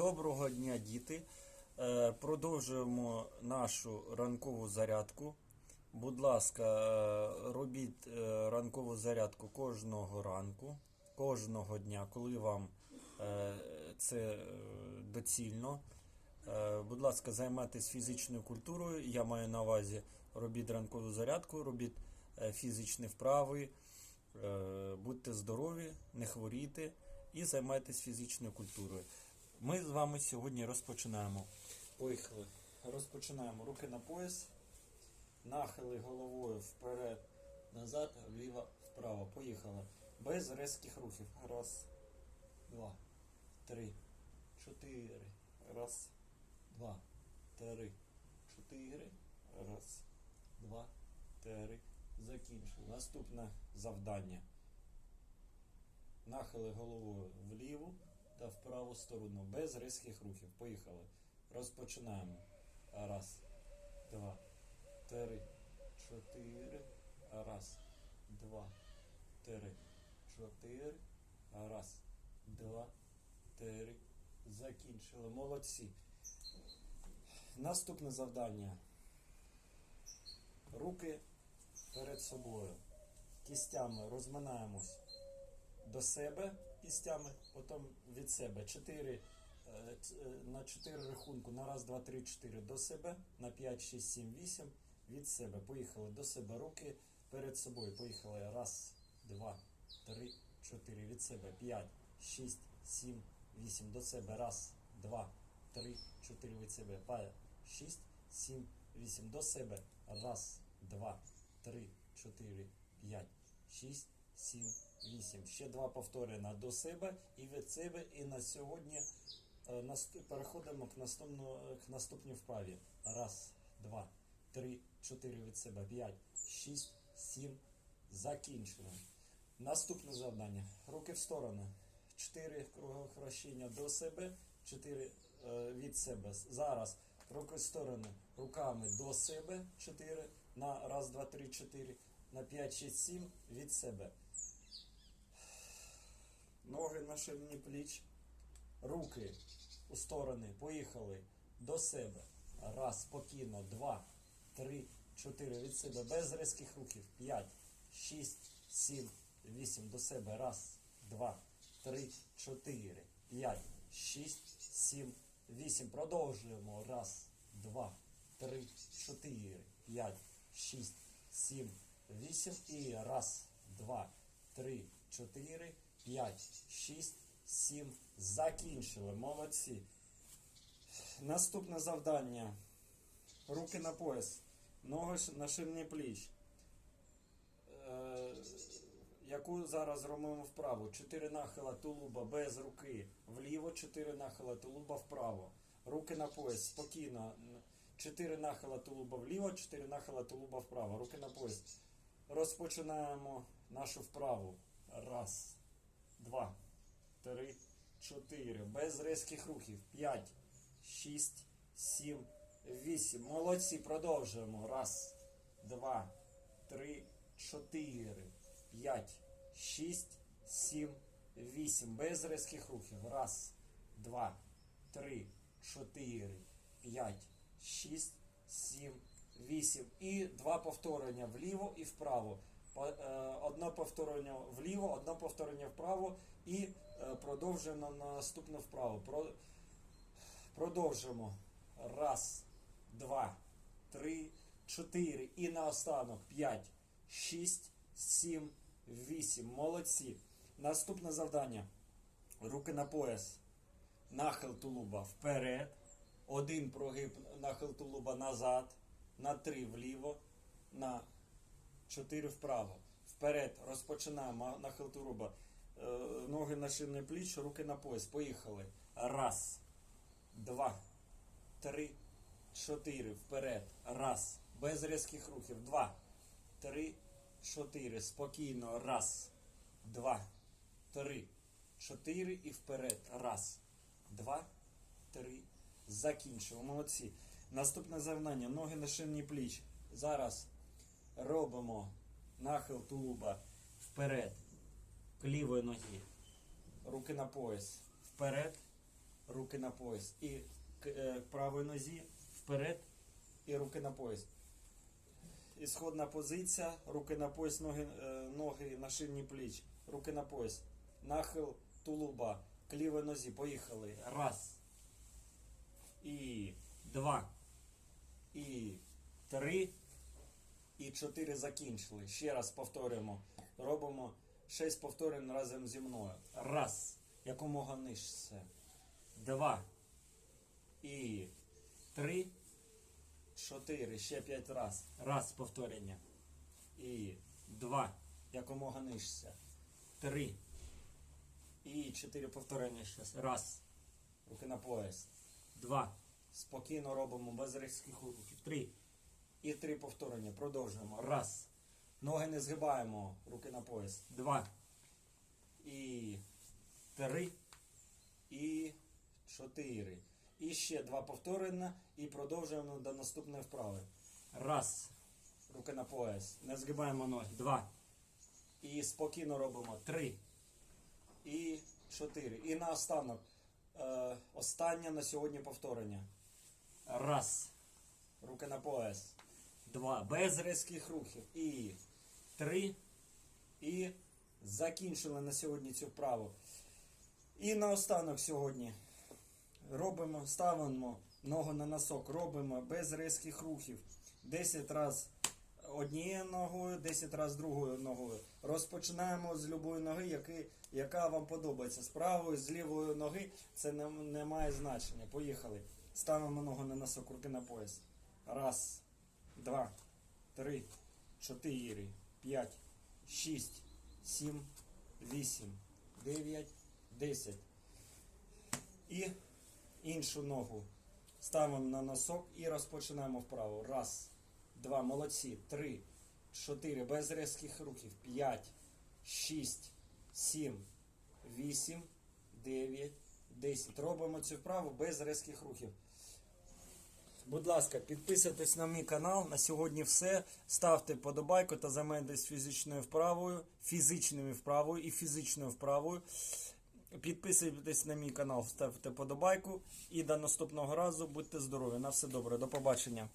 Доброго дня, діти. Е, Продовжуємо нашу ранкову зарядку. Будь ласка, е, робіть е, ранкову зарядку кожного ранку, кожного дня, коли вам це доцільно. Будь ласка, займайтесь фізичною культурою. Я маю на увазі робіть ранкову зарядку, робіть фізичні вправи, будьте здорові, не хворійте і займайтесь фізичною культурою. Ми з вами сьогодні розпочинаємо. Поїхали. Розпочинаємо руки на пояс, нахили головою вперед, назад, вліво, вправо. Поїхали. Без резких рухів. Раз, два, три, чотири. Раз, два, три, чотири. Раз, два, три. Закінчили. Наступне завдання. Нахили головою вліву та в праву сторону. Без різких рухів. Поїхали. Розпочинаємо. Раз, два, три, чотири. Раз, два, три, чотири. Раз, два, три. Закінчили. Молодці. Наступне завдання. Руки перед собою. Кістями розминаємось до себе кістями, потім від себе. Чотири, е, е, на 4 рахунку. На раз, два, три, чотири до себе. На 5, 6, 7, 8 від себе. Поїхали до себе. Руки перед собою. Поїхали. Раз, два, три, чотири. Від себе. 5, 6, 7, 8. До себе. Раз, два, три, чотири. Від себе. 5, 6, 7, 8. До себе. Раз, два, три, чотири, п'ять, шість, сім, вісім. Ще два повторення до себе і від себе. І на сьогодні е, переходимо к, наступну, к наступній вправі. Раз, два, три, чотири від себе, п'ять, шість, сім. Закінчили. Наступне завдання. Руки в сторони. Чотири кругохрещення до себе, чотири е, від себе. Зараз руки в сторони. Руками до себе. Чотири. На раз, два, три, чотири. На п'ять, шість, сім від себе. Ноги на ширині пліч. Руки у сторони. Поїхали до себе. Раз, спокійно. Два, три, чотири від себе. Без різких рухів. П'ять, шість, сім, вісім. До себе. Раз, два, три, чотири, п'ять, шість, сім, вісім. Продовжуємо. Раз, два, три, чотири, п'ять, шість, сім, вісім. І раз, два, три, чотири, п'ять, шість, сім. Закінчили. Молодці. Наступне завдання. Руки на пояс. Ноги на ширині пліч. Е, яку зараз робимо вправо? Чотири нахила тулуба без руки вліво, чотири нахила тулуба вправо. Руки на пояс. Спокійно. Н- Чотири нахила тулуба вліво, чотири нахила тулуба вправо. Руки на пояс. Розпочинаємо нашу вправу. Раз, два, три, чотири. Без різких рухів. П'ять, шість, сім, вісім. Молодці. Продовжуємо. Раз, два, три, чотири, п'ять, шість, сім, вісім. Без різких рухів. Раз, два, три, чотири, п'ять, шість, сім, вісім. І два повторення вліво і вправо. Е, Одне повторення вліво, одне повторення вправо і е, продовжуємо наступне вправо. Продовжимо. Раз, два, три, чотири. І наостанок п'ять, шість, сім, вісім. Молодці. Наступне завдання. Руки на пояс. Нахил тулуба вперед. Один прогиб нахил тулуба назад. На три вліво. На чотири вправо. Вперед. Розпочинаємо. Нахил тулуба. Е, Ноги на шийний пліч, руки на пояс. Поїхали. Раз два, три, чотири. Вперед. Раз. Без різких рухів. Два, три, чотири. Спокійно. Раз, два, три, чотири і вперед. Раз, два, три. Закінчимо. Молодці. Наступне завдання. Ноги на шинні пліч. Зараз робимо нахил тулуба вперед. К лівої ноги. Руки на пояс. Вперед. руки на пояс. І к е, правій нозі вперед і руки на пояс. Ісходна позиція, руки на пояс, ноги, е, ноги на ширині пліч, руки на пояс. Нахил тулуба к лівій нозі. Поїхали. Раз. І два. І три. І чотири закінчили. Ще раз повторюємо. Робимо шість повторень разом зі мною. Раз. Якомога нижче. Два. І три. Чотири. Ще п'ять раз. Раз повторення. І два. Якомога нижче. Три. І чотири повторення ще. Раз. Руки на пояс. Два. Спокійно робимо без різких рухів. Три. І три повторення. Продовжуємо. Раз. Ноги не згибаємо. Руки на пояс. Два. І три. І чотири. І ще два повторення. І продовжуємо до наступної вправи. Раз. Руки на пояс. Не згибаємо ноги. Два. І спокійно робимо. Три. І чотири. І наостанок. Е, останнє на сьогодні повторення. Раз. Руки на пояс. Два. Без різких рухів. І три. І закінчили на сьогодні цю вправу. І наостанок сьогодні робимо, ставимо ногу на носок, робимо без різких рухів. 10 разів однією ногою, 10 разів другою ногою. Розпочинаємо з любої ноги, яки, яка вам подобається. З правої, з лівої ноги це не, не має значення. Поїхали. Ставимо ногу на носок, руки на пояс. Раз, два, три, чотири, п'ять, шість, сім, вісім, дев'ять, десять. І іншу ногу ставимо на носок і розпочинаємо вправо. Раз, два, молодці, три, чотири, без різких рухів, п'ять, шість, сім, вісім, дев'ять, десять. Робимо цю вправу без різких рухів. Будь ласка, підписуйтесь на мій канал. На сьогодні все. Ставте подобайку та займайтесь фізичною вправою, фізичною вправою і фізичною вправою. Підписуйтесь на мій канал, ставте подобайку. І до наступного разу будьте здорові. На все добре. До побачення.